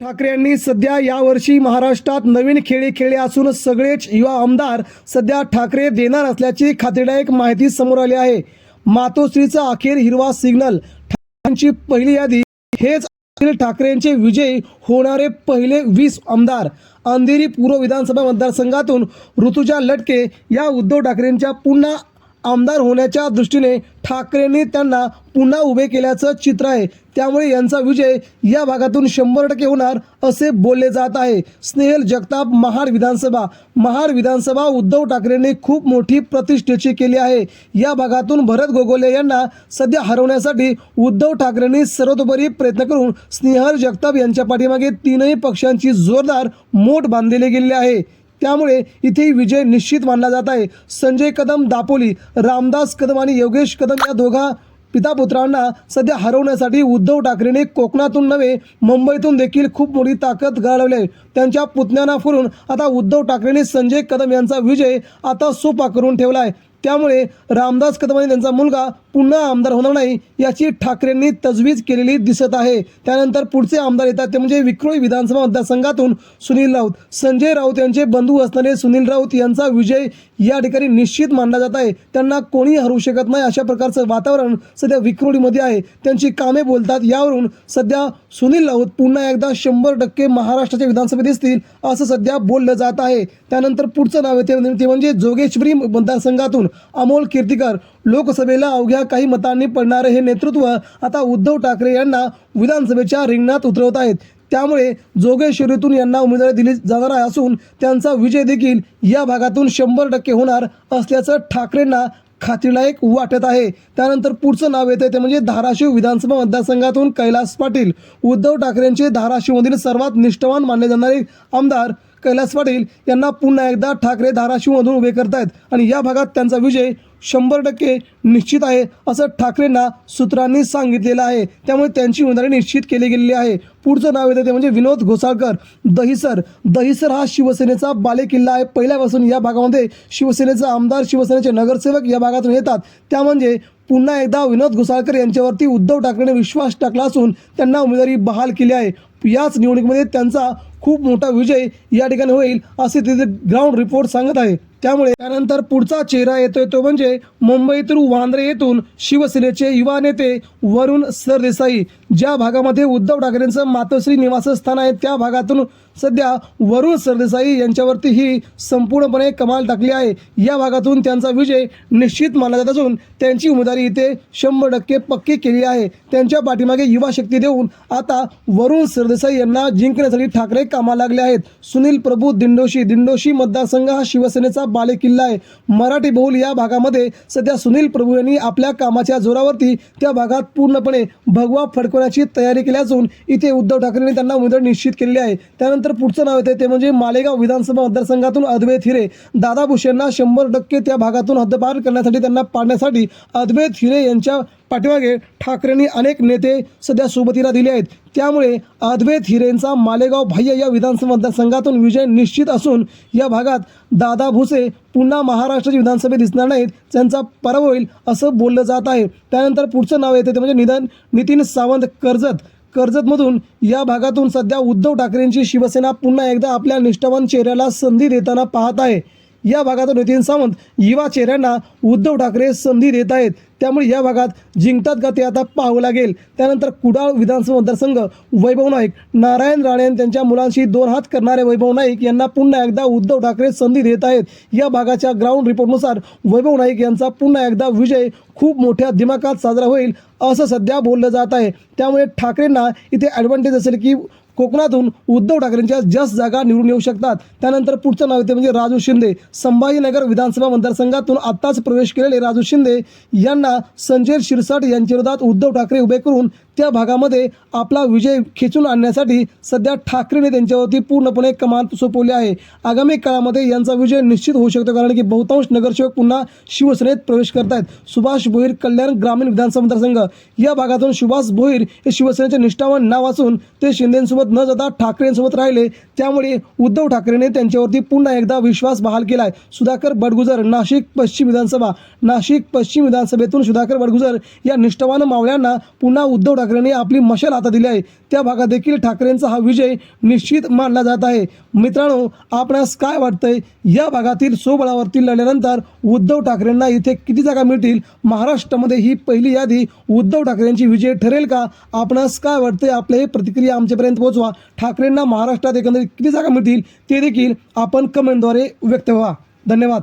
ठाकरे यांनी सध्या यावर्षी महाराष्ट्रात नवीन खेळी खेळले असून सगळेच युवा आमदार सध्या ठाकरे देणार असल्याची खात्रीदायक माहिती समोर आली आहे. मातोश्रीचा अखेर हिरवा सिग्नल. ठाकरेंची पहिली यादी. हेच अनिल ठाकरेंचे विजयी होणारे पहिले वीस आमदार. अंधेरी पूर्व विधानसभा मतदारसंघातून ऋतुजा लटके या उद्धव ठाकरेंच्या पुन्हा आमदार होण्याच्या दृष्टीने ठाकरेंनी त्यांना पुन्हा उभे केल्याचं चित्र आहे. त्यामुळे यांचा विजय या भागातून शंभर टक्के होणार असे बोलले जात आहे. स्नेहल जगताप महाड विधानसभा. महाड विधानसभा उद्धव ठाकरेंनी खूप मोठी प्रतिष्ठेची केली आहे. या भागातून भरत गोगोले यांना सध्या हरवण्यासाठी उद्धव ठाकरेंनी सर्वतोपरी प्रयत्न करून स्नेहल जगताप यांच्या पाठीमागे तीनही पक्षांची जोरदार मोठ बांधलेली गेलेली आहे. त्यामुळे इथे विजय निश्चित मानला जात आहे. संजय कदम दापोली रामदास कदम आणि योगेश कदम या दोघा पितापुत्रांना सध्या हरवण्यासाठी उद्धव ठाकरेंनी कोकणातून नव्हे मुंबईतून देखील खूप मोठी ताकद घालवली आहे. त्यांच्या पुतण्यांना फिरून आता उद्धव ठाकरेंनी संजय कदम यांचा विजय आता सोपा करून ठेवला आहे. त्यामुळे रामदास कदम आणि त्यांचा मुलगा पुन्हा आमदार होणार नाही याची ठाकरेंनी तजवीज केलेली दिसत आहे. त्यानंतर पुढचे आमदार येतात ते म्हणजे विक्रोळी विधानसभा मतदारसंघातून सुनील राऊत. संजय राऊत यांचे बंधू असणारे सुनील राऊत यांचा विजय या ठिकाणी निश्चित मानला जात आहे. त्यांना कोणी हरू शकत नाही अशा प्रकारचं वातावरण सध्या विक्रोळीमध्ये आहे. त्यांची कामे बोलतात यावरून सध्या सुनील राऊत पुन्हा एकदा शंभर टक्के महाराष्ट्राच्या विधानसभेत दिसतील असं सध्या बोललं जात आहे. त्यानंतर पुढचं नाव येते ते म्हणजे जोगेश्वरी मतदारसंघातून. अमोल कीर्तिकर. लोकसभेला अवघ्या काही मतांनी पडणारे हे नेतृत्व आता उद्धव ठाकरे यांना विधानसभेच्या रिंगणात उतरवत आहेत. त्यामुळे जोगेश्वरीतून यांना उमेदवारी दिली जाणार आहे असून त्यांचा विजय देखील या भागातून शंभर टक्के होणार असल्याचं ठाकरेंना खात्रीलायक वाटत आहे. त्यानंतर पुढचं नाव येतं ते म्हणजे धाराशिव विधानसभा मतदारसंघातून कैलास पाटील. उद्धव ठाकरेंचे धाराशिवमधील सर्वात निष्ठावान मानले जाणारे आमदार कैलास पाटील यांना पुन्हा एकदा ठाकरे धाराशिवमधून उभे करतायत. आणि या भागात त्यांचा विजय शंभर टक्के निश्चित आहे असं ठाकरेंना सूत्रांनी सांगितलेलं आहे. त्यामुळे त्यांची उमेदवारी निश्चित केली गेलेली आहे. पुढचं नाव येतं ते म्हणजे विनोद घोसाळकर. दहिसर. दहिसर हा शिवसेनेचा बालेकिल्ला आहे. पहिल्यापासून या भागामध्ये शिवसेनेचा आमदार शिवसेनेचे नगरसेवक या भागातून येतात. त्या म्हणजे पुन्हा एकदा विनोद घोसाळकर यांच्यावरती उद्धव ठाकरेने विश्वास टाकला असून त्यांना उमेदवारी बहाल केली आहे. याच निवडणुकीमध्ये त्यांचा खूप मोठा विजय या ठिकाणी होईल असे तिथे ग्राउंड रिपोर्ट सांगत आहे. त्यामुळे त्यानंतर पुढचा चेहरा येतोय तो म्हणजे मुंबईतून वांद्रे येथून शिवसेनेचे युवा नेते वरुण सरदेसाई. ज्या भागामध्ये उद्धव ठाकरेंचं मातोश्री निवासस्थान आहे त्या भागातून सध्या वरुण सरदेसाई यांच्यावरती ही संपूर्णपणे कमाल टाकली आहे. या भागातून त्यांचा विजय निश्चित मानला जात असून त्यांची उमेदवारी इथे शंभर टक्के पक्की केली आहे. त्यांच्या पाठीमागे युवा शक्ती देऊन आता वरुण सरदेसाई यांना जिंकण्यासाठी ठाकरे कामाला लागले आहेत. सुनील प्रभू दिंडोशी दिंडोशी मतदारसंघ हा शिवसेनेचा बालेकिल्ला आहे. मराठी बहुल या भागामध्ये सध्या सुनील प्रभू यांनी आपल्या कामाच्या जोरावरती त्या भागात पूर्णपणे भगवा फडक फडकवण्याची तयारी केली असून इथे उद्धव ठाकरेंनी त्यांना उमेदवार निश्चित केलेली आहे. त्यानंतर पुढचं नाव येते ते म्हणजे मालेगाव विधानसभा मतदारसंघातून अद्वैत हिरे. दादा भुसेंना यांना शंभर टक्के त्या भागातून हद्दपार करण्यासाठी त्यांना पाडण्यासाठी अद्वैत हिरे यांच्या पाठीमागे ठाकरेंनी अनेक नेते सध्या सोबतीला दिले आहेत. त्यामुळे अद्वैत हिरेंचा मालेगाव बाह्य या विधानसभा मतदारसंघातून विजय निश्चित असून या भागात दादा भुसे पुन्हा महाराष्ट्राची विधानसभेत दिसणार नाहीत. त्यांचा पराभव होईल असं बोललं जात आहे. त्यानंतर पुढचं नाव येते ते म्हणजे निधन नितीन सावंत कर्जत. कर्जतमधून या भागातून सध्या उद्धव ठाकरेंची शिवसेना पुन्हा एकदा आपल्या निष्ठावान चेहऱ्याला संधी देताना पाहत आहे. या भागातून नितीन सावंत युवा चेहऱ्यांना उद्धव ठाकरे संधी देत आहेत. त्यामुळे या भागात जिंकतात का ते आता पाहावं लागेल. त्यानंतर कुडाळ विधानसभा मतदारसंघ वैभव नाईक नारायण राणे त्यांच्या मुलांशी दोन हात करणारे वैभव नाईक यांना पुन्हा एकदा उद्धव ठाकरे संधी देत आहेत. या भागाच्या ग्राउंड रिपोर्टनुसार वैभव नाईक यांचा पुन्हा एकदा विजय खूप मोठ्या दिमाखात साजरा होईल असं सध्या बोललं जात आहे. त्यामुळे ठाकरेंना इथे ॲडव्हान्टेज असेल की कोकणातून उद्धव ठाकरेंच्या जास्त जागा निवडून येऊ शकतात. त्यानंतर पुढचं नाव येते म्हणजे राजू शिंदे. संभाजीनगर विधानसभा मतदारसंघातून आत्ताच प्रवेश केलेले राजू शिंदे यांना संजय शिरसाट यांच्या विरोधात उद्धव ठाकरे उभे करून त्या भागामध्ये आपला विजय खेचून आणण्यासाठी सध्या ठाकरेने त्यांच्यावरती पूर्णपणे कमान सोपवली आहे. आगामी काळामध्ये यांचा विजय निश्चित होऊ शकतो कारण की बहुतांश नगरसेवक पुन्हा शिवसेनेत प्रवेश करत आहेत सुभाष भोईर कल्याण ग्रामीण विधानसभा मतदारसंघ या भागातून सुभाष भोईर हे शिवसेनेचे निष्ठावान नाव असून ते शिंदेसोबत न जाता ठाकरेंसोबत राहिले. त्यामुळे उद्धव ठाकरेने त्यांच्यावरती पुन्हा एकदा विश्वास बहाल केला आहे सुधाकर बडगुजर नाशिक पश्चिम विधानसभा. नाशिक पश्चिम विधानसभेतून सुधाकर बडगुजर या निष्ठावान मावळ्यांना पुन्हा उद्धव ठाकरे ठाकरेंनी आपली मशाल हातात दिली आहे. त्या भागात देखील ठाकरेंचा हा विजय निश्चित मानला जात आहे. मित्रांनो आपणास काय वाटतंय? या भागातील स्वबळावरती लढल्यानंतर उद्धव ठाकरेंना इथे किती जागा मिळतील? महाराष्ट्रामध्ये ही पहिली यादी उद्धव ठाकरेंची विजय ठरेल का? आपणास काय वाटतंय? आपल्या ही प्रतिक्रिया आमच्यापर्यंत पोहोचवा. ठाकरेंना महाराष्ट्रात एकंदरीत किती जागा मिळतील? ते देखील आपण कमेंटद्वारे व्यक्त व्हा. धन्यवाद.